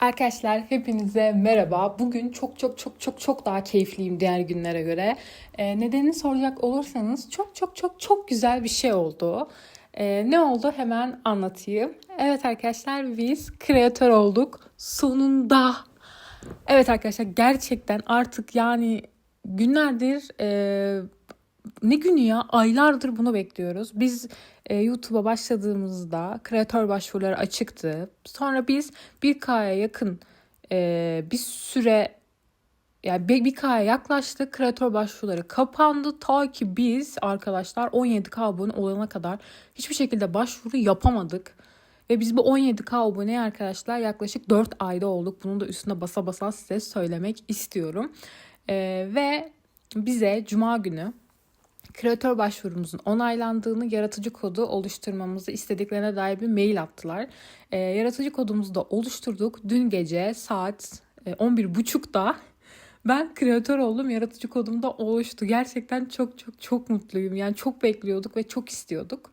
Arkadaşlar hepinize merhaba. Bugün çok çok çok çok çok daha keyifliyim diğer günlere göre. Ee, nedenini soracak olursanız çok çok çok çok güzel bir şey oldu. Ee, ne oldu hemen anlatayım. Evet arkadaşlar biz kreatör olduk. Sonunda. Evet arkadaşlar gerçekten artık yani günlerdir e, ne günü ya aylardır bunu bekliyoruz. Biz e, YouTube'a başladığımızda kreatör başvuruları açıktı. Sonra biz 1K'ya yakın e, bir süre yani bir, bir K'ya yaklaştık. Kreatör başvuruları kapandı. Ta ki biz arkadaşlar 17K abone olana kadar hiçbir şekilde başvuru yapamadık. Ve biz bu 17K aboneye arkadaşlar yaklaşık 4 ayda olduk. Bunun da üstüne basa basa size söylemek istiyorum. E, ve bize Cuma günü kreatör başvurumuzun onaylandığını, yaratıcı kodu oluşturmamızı istediklerine dair bir mail attılar. E, yaratıcı kodumuzu da oluşturduk. Dün gece saat e, 11.30'da ben kreatör oldum. Yaratıcı kodum da oluştu. Gerçekten çok çok çok mutluyum. Yani çok bekliyorduk ve çok istiyorduk.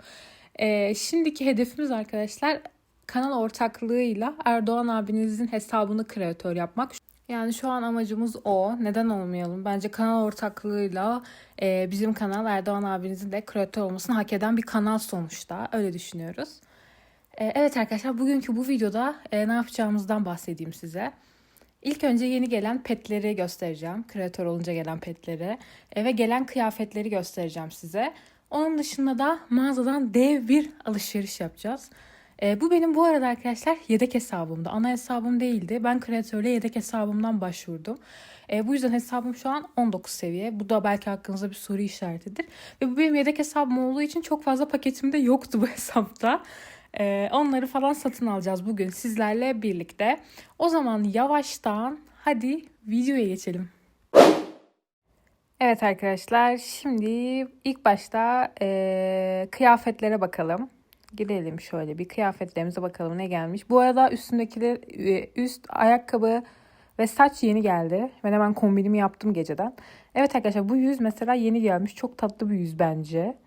E, şimdiki hedefimiz arkadaşlar kanal ortaklığıyla Erdoğan abinizin hesabını kreatör yapmak. Yani şu an amacımız o. Neden olmayalım? Bence kanal ortaklığıyla e, bizim kanal Erdoğan abinizin de kreatör olmasını hak eden bir kanal sonuçta. Öyle düşünüyoruz. E, evet arkadaşlar bugünkü bu videoda e, ne yapacağımızdan bahsedeyim size. İlk önce yeni gelen petleri göstereceğim. Kreatör olunca gelen petleri. E, ve gelen kıyafetleri göstereceğim size. Onun dışında da mağazadan dev bir alışveriş yapacağız. E, bu benim bu arada arkadaşlar yedek hesabımda. Ana hesabım değildi. Ben kreatörle yedek hesabımdan başvurdum. E, bu yüzden hesabım şu an 19 seviye. Bu da belki hakkınızda bir soru işaretidir. Ve bu benim yedek hesabım olduğu için çok fazla paketimde yoktu bu hesapta. E, onları falan satın alacağız bugün sizlerle birlikte. O zaman yavaştan hadi videoya geçelim. Evet arkadaşlar şimdi ilk başta e, kıyafetlere bakalım. Gidelim şöyle bir kıyafetlerimize bakalım ne gelmiş. Bu arada üstündekiler üst ayakkabı ve saç yeni geldi. Ben hemen kombinimi yaptım geceden. Evet arkadaşlar bu yüz mesela yeni gelmiş. Çok tatlı bir yüz bence.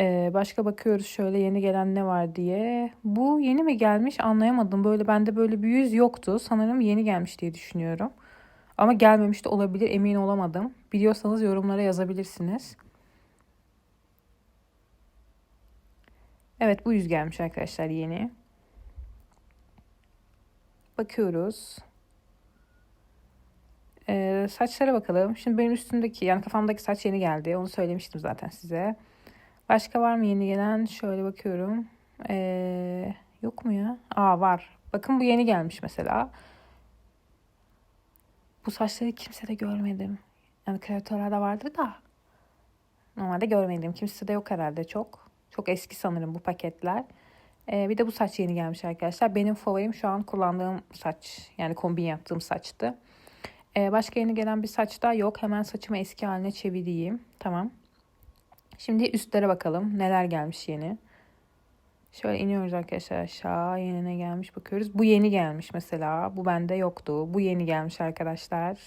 Ee, başka bakıyoruz şöyle yeni gelen ne var diye. Bu yeni mi gelmiş anlayamadım. Böyle bende böyle bir yüz yoktu. Sanırım yeni gelmiş diye düşünüyorum. Ama gelmemiş de olabilir emin olamadım. Biliyorsanız yorumlara yazabilirsiniz. Evet bu yüz gelmiş arkadaşlar yeni. Bakıyoruz. Ee, saçlara bakalım. Şimdi benim üstümdeki yani kafamdaki saç yeni geldi. Onu söylemiştim zaten size. Başka var mı yeni gelen? Şöyle bakıyorum. Ee, yok mu ya? Aa var. Bakın bu yeni gelmiş mesela. Bu saçları kimse de görmedim. Yani kreatörlerde vardır da. Normalde görmedim. Kimse de yok herhalde çok. Çok eski sanırım bu paketler. Ee, bir de bu saç yeni gelmiş arkadaşlar. Benim favorim şu an kullandığım saç. Yani kombin yaptığım saçtı. Ee, başka yeni gelen bir saç da yok. Hemen saçımı eski haline çevireyim. Tamam. Şimdi üstlere bakalım. Neler gelmiş yeni. Şöyle iniyoruz arkadaşlar aşağı. Yeni ne gelmiş bakıyoruz. Bu yeni gelmiş mesela. Bu bende yoktu. Bu yeni gelmiş arkadaşlar.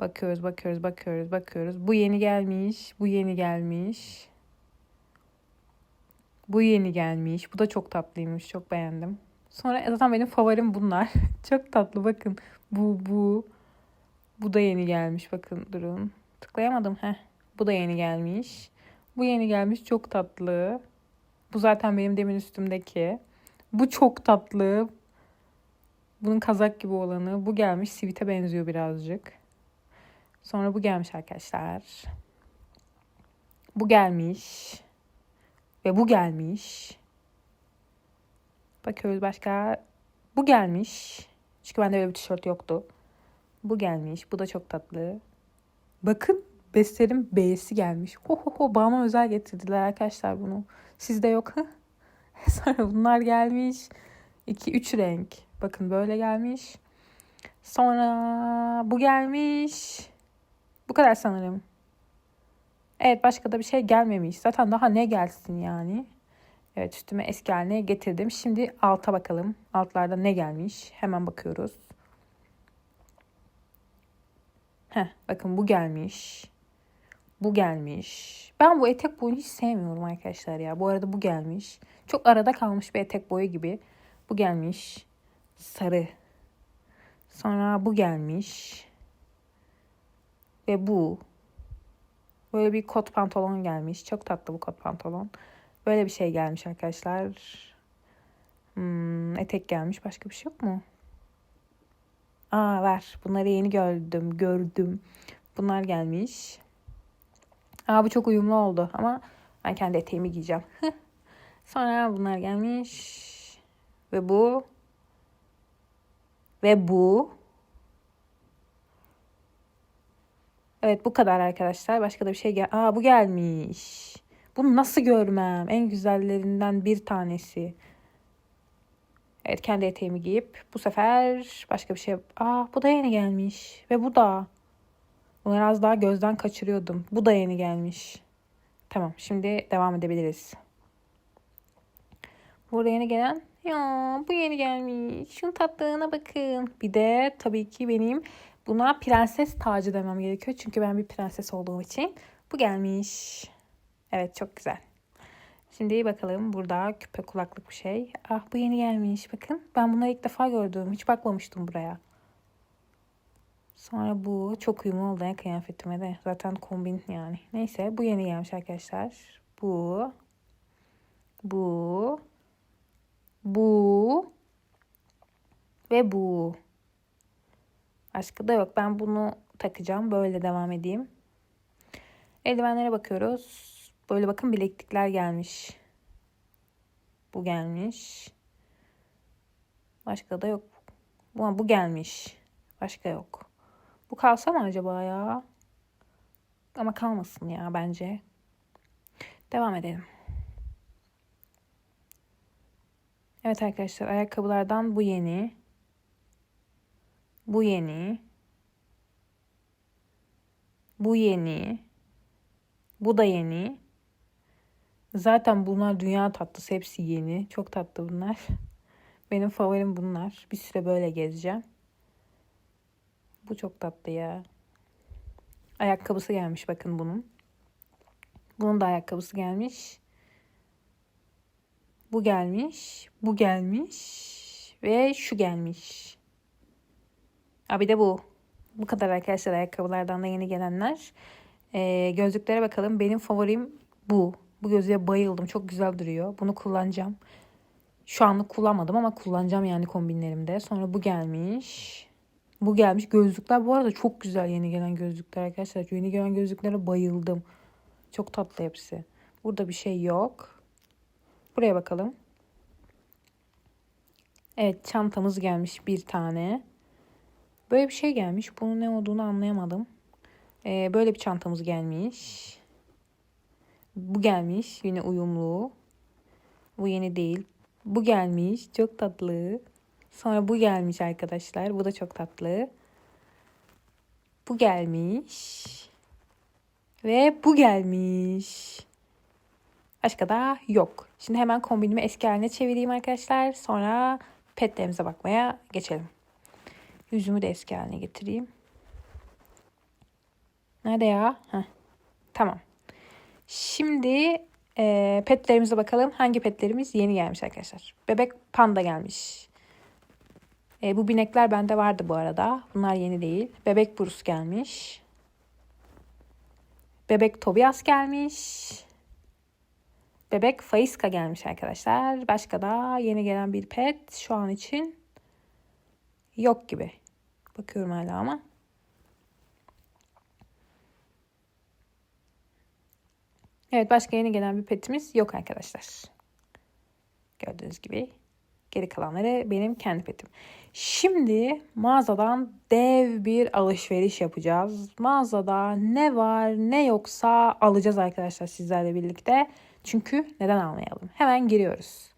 Bakıyoruz, bakıyoruz, bakıyoruz, bakıyoruz. Bu yeni gelmiş. Bu yeni gelmiş. Bu yeni gelmiş. Bu da çok tatlıymış. Çok beğendim. Sonra zaten benim favorim bunlar. çok tatlı bakın. Bu bu. Bu da yeni gelmiş. Bakın durun. Tıklayamadım. Heh. Bu da yeni gelmiş. Bu yeni gelmiş. Çok tatlı. Bu zaten benim demin üstümdeki. Bu çok tatlı. Bunun kazak gibi olanı. Bu gelmiş. Sivit'e benziyor birazcık. Sonra bu gelmiş arkadaşlar. Bu gelmiş. Ve bu gelmiş. Bakıyoruz başka. Bu gelmiş. Çünkü bende öyle bir tişört yoktu. Bu gelmiş. Bu da çok tatlı. Bakın Bester'in B'si gelmiş. Ho ho ho bana özel getirdiler arkadaşlar bunu. Sizde yok. Sonra bunlar gelmiş. 2-3 renk. Bakın böyle gelmiş. Sonra bu gelmiş. Bu kadar sanırım. Evet başka da bir şey gelmemiş. Zaten daha ne gelsin yani. Evet üstüme eski haline getirdim. Şimdi alta bakalım. Altlarda ne gelmiş? Hemen bakıyoruz. Heh, bakın bu gelmiş. Bu gelmiş. Ben bu etek boyunu hiç sevmiyorum arkadaşlar ya. Bu arada bu gelmiş. Çok arada kalmış bir etek boyu gibi. Bu gelmiş. Sarı. Sonra bu gelmiş. Ve bu. Böyle bir kot pantolon gelmiş. Çok tatlı bu kot pantolon. Böyle bir şey gelmiş arkadaşlar. Hmm, etek gelmiş. Başka bir şey yok mu? Aa var. Bunları yeni gördüm. Gördüm. Bunlar gelmiş. Aa bu çok uyumlu oldu ama ben kendi eteğimi giyeceğim. Sonra bunlar gelmiş. Ve bu. Ve bu. Evet bu kadar arkadaşlar. Başka da bir şey gel. Aa bu gelmiş. Bunu nasıl görmem? En güzellerinden bir tanesi. Evet kendi eteğimi giyip bu sefer başka bir şey. Aa bu da yeni gelmiş. Ve bu da. Bunları az daha gözden kaçırıyordum. Bu da yeni gelmiş. Tamam şimdi devam edebiliriz. Burada yeni gelen ya bu yeni gelmiş. Şunun tatlılığına bakın. Bir de tabii ki benim buna prenses tacı demem gerekiyor. Çünkü ben bir prenses olduğum için. Bu gelmiş. Evet çok güzel. Şimdi bakalım burada küpe kulaklık bir şey. Ah bu yeni gelmiş. Bakın ben bunları ilk defa gördüm. Hiç bakmamıştım buraya. Sonra bu çok uyumlu oldu ya kıyafetime de. Zaten kombin yani. Neyse bu yeni gelmiş arkadaşlar. Bu. Bu. Bu. Ve bu. Başka da yok. Ben bunu takacağım. Böyle devam edeyim. Eldivenlere bakıyoruz. Böyle bakın bileklikler gelmiş. Bu gelmiş. Başka da yok. Bu, bu gelmiş. Başka yok. Bu kalsa mı acaba ya? Ama kalmasın ya bence. Devam edelim. Evet arkadaşlar ayakkabılardan bu yeni. Bu yeni. Bu yeni. Bu da yeni. Zaten bunlar dünya tatlısı. Hepsi yeni. Çok tatlı bunlar. Benim favorim bunlar. Bir süre böyle gezeceğim. Bu çok tatlı ya. Ayakkabısı gelmiş bakın bunun. Bunun da ayakkabısı gelmiş. Bu gelmiş. Bu gelmiş. Ve şu gelmiş. Ha bir de bu. Bu kadar arkadaşlar ayakkabılardan da yeni gelenler. Ee, gözlüklere bakalım. Benim favorim bu. Bu gözlüğe bayıldım. Çok güzel duruyor. Bunu kullanacağım. Şu anlık kullanmadım ama kullanacağım yani kombinlerimde. Sonra bu gelmiş. Bu gelmiş. Gözlükler bu arada çok güzel yeni gelen gözlükler arkadaşlar. Yeni gelen gözlüklere bayıldım. Çok tatlı hepsi. Burada bir şey yok. Buraya bakalım. Evet çantamız gelmiş bir tane. Böyle bir şey gelmiş. Bunun ne olduğunu anlayamadım. Ee, böyle bir çantamız gelmiş. Bu gelmiş. Yine uyumlu. Bu yeni değil. Bu gelmiş. Çok tatlı. Sonra bu gelmiş arkadaşlar. Bu da çok tatlı. Bu gelmiş. Ve bu gelmiş. Başka da yok. Şimdi hemen kombinimi eski haline çevireyim arkadaşlar. Sonra petlerimize bakmaya geçelim. Yüzümü de eski haline getireyim. Nerede ya? Heh. Tamam. Şimdi e, petlerimize bakalım. Hangi petlerimiz yeni gelmiş arkadaşlar. Bebek panda gelmiş. E, bu binekler bende vardı bu arada. Bunlar yeni değil. Bebek Bruce gelmiş. Bebek Tobias gelmiş. Bebek Faiska gelmiş arkadaşlar. Başka da yeni gelen bir pet şu an için yok gibi. Bakıyorum hala ama. Evet başka yeni gelen bir petimiz yok arkadaşlar. Gördüğünüz gibi geri kalanları benim kendi petim. Şimdi mağazadan dev bir alışveriş yapacağız. Mağazada ne var ne yoksa alacağız arkadaşlar sizlerle birlikte. Çünkü neden almayalım? Hemen giriyoruz.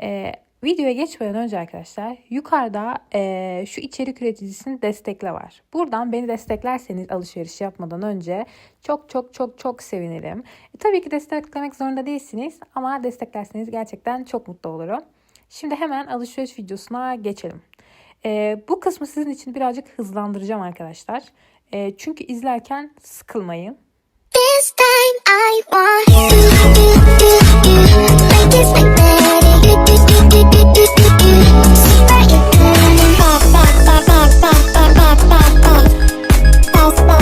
Ee, Videoya geçmeden önce arkadaşlar yukarıda e, şu içerik üreticisini destekle var. Buradan beni desteklerseniz alışveriş yapmadan önce çok çok çok çok sevinirim. E, tabii ki desteklemek zorunda değilsiniz ama desteklerseniz gerçekten çok mutlu olurum. Şimdi hemen alışveriş videosuna geçelim. E, bu kısmı sizin için birazcık hızlandıracağım arkadaşlar. E, çünkü izlerken sıkılmayın. This time I want you, you, you, you. Make it. Super you Bye.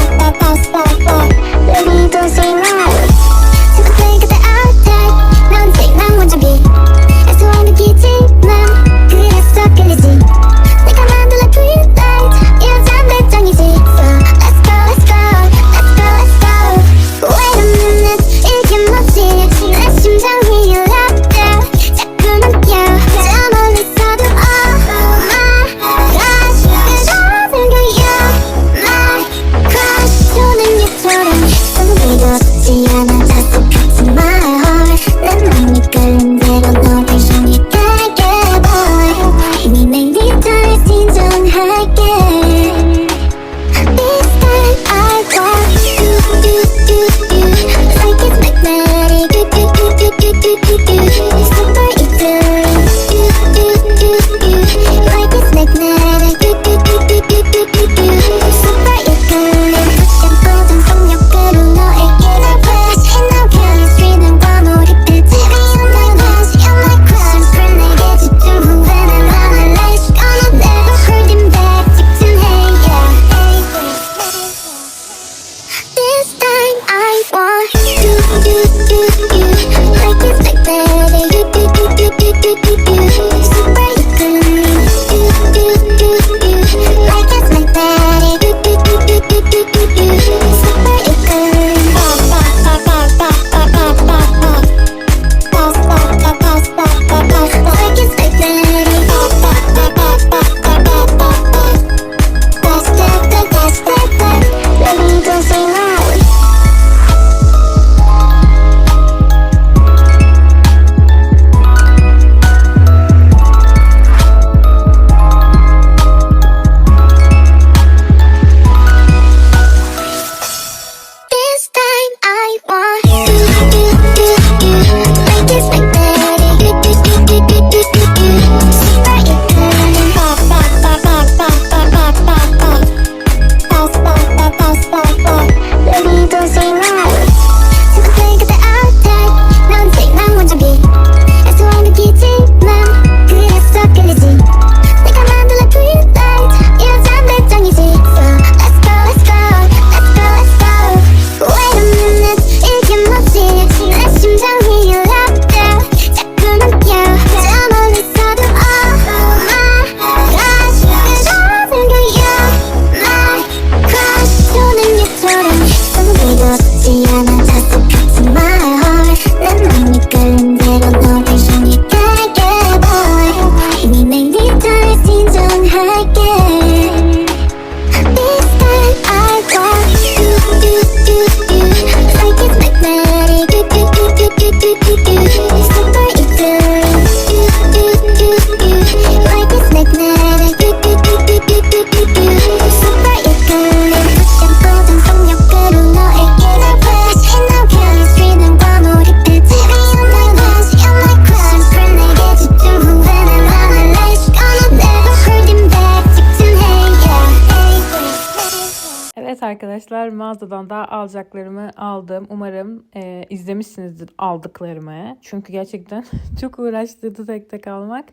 Arkadaşlar mağazadan da alacaklarımı aldım. Umarım e, izlemişsinizdir aldıklarımı. Çünkü gerçekten çok uğraştırdı tek tek almak.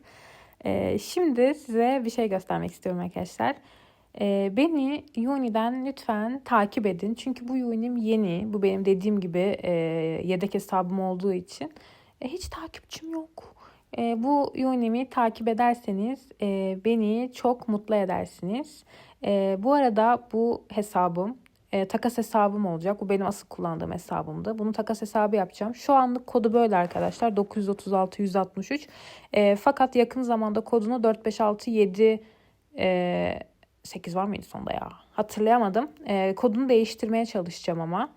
E, şimdi size bir şey göstermek istiyorum arkadaşlar. E, beni Uni'den lütfen takip edin. Çünkü bu Uni'm yeni. Bu benim dediğim gibi e, yedek hesabım olduğu için. E, hiç takipçim yok. E, bu Uni'mi takip ederseniz e, beni çok mutlu edersiniz. E, bu arada bu hesabım e, takas hesabım olacak. Bu benim asıl kullandığım hesabımdı. Bunu takas hesabı yapacağım. Şu anlık kodu böyle arkadaşlar. 936 163. E, fakat yakın zamanda kodunu 4567 e, 8 var mıydı sonunda ya? Hatırlayamadım. E, kodunu değiştirmeye çalışacağım ama.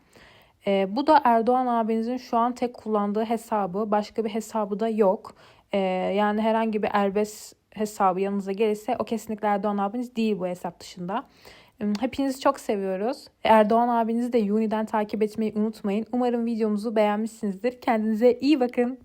E, bu da Erdoğan abinizin şu an tek kullandığı hesabı. Başka bir hesabı da yok. E, yani herhangi bir erbest hesabı yanınıza gelirse o kesinlikle Erdoğan abiniz değil bu hesap dışında. Hepinizi çok seviyoruz. Erdoğan abinizi de Uni'den takip etmeyi unutmayın. Umarım videomuzu beğenmişsinizdir. Kendinize iyi bakın.